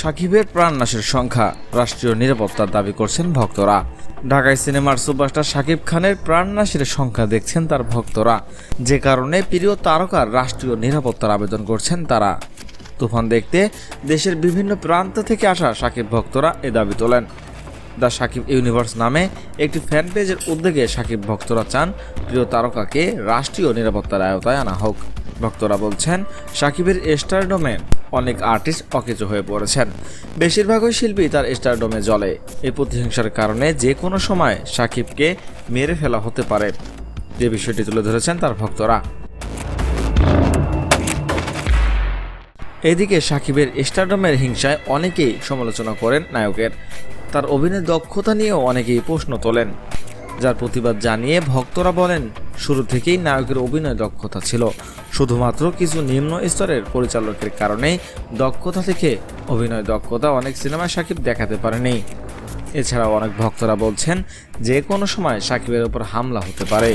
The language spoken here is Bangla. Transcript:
সাকিবের প্রাণনাশের সংখ্যা, রাষ্ট্রীয় নিরাপত্তার দাবি করছেন ভক্তরা। ঢাকায় সিনেমার সুপারস্টার সাকিব খানের প্রাণনাশের সংখ্যা দেখছেন তার ভক্তরা। যে কারণে প্রিয় তারকার রাষ্ট্রীয় নিরাপত্তার আবেদন করছেন তারা। তুফান দেখতে দেশের বিভিন্ন প্রান্ত থেকে আসা সাকিব ভক্তরা এ দাবি তোলেন। দ্য সাকিব ইউনিভার্স নামে একটি ফ্যান পেজের উদ্যোগে সাকিব ভক্তরা চান প্রিয় তারকাকে রাষ্ট্রীয় নিরাপত্তার আয়তায় আনা হোক। ভক্তরা বলছেন, সাকিবের স্টারডমে অনেক আর্টিস্ট অকেজো হয়ে পড়েছেন। বেশিরভাগই শিল্পী তার স্টারডমে জ্বলে। এই প্রতিহিংসার কারণে যে কোনো সময় সাকিবকে মেরে ফেলা হতে পারে। যে বিষয়টি তুলে ধরেছেন তার ভক্তরা। এদিকে সাকিবের স্টারডমের হিংসায় অনেকেই সমালোচনা করেন নায়কের। তার অভিনয় দক্ষতা নিয়েও অনেকেই প্রশ্ন তোলেন। যার প্রতিবাদ জানিয়ে ভক্তরা বলেন শুরু থেকেই নায়কের অভিনয় দক্ষতা ছিল। শুধুমাত্র কিছু নিম্ন স্তরের পরিচালকের কারণেই দক্ষতা থেকে অভিনয় দক্ষতা অনেক সিনেমায় সাকিব দেখাতে পারেনি। এছাড়াও অনেক ভক্তরা বলছেন, যে কোনো সময় সাকিবের ওপর হামলা হতে পারে।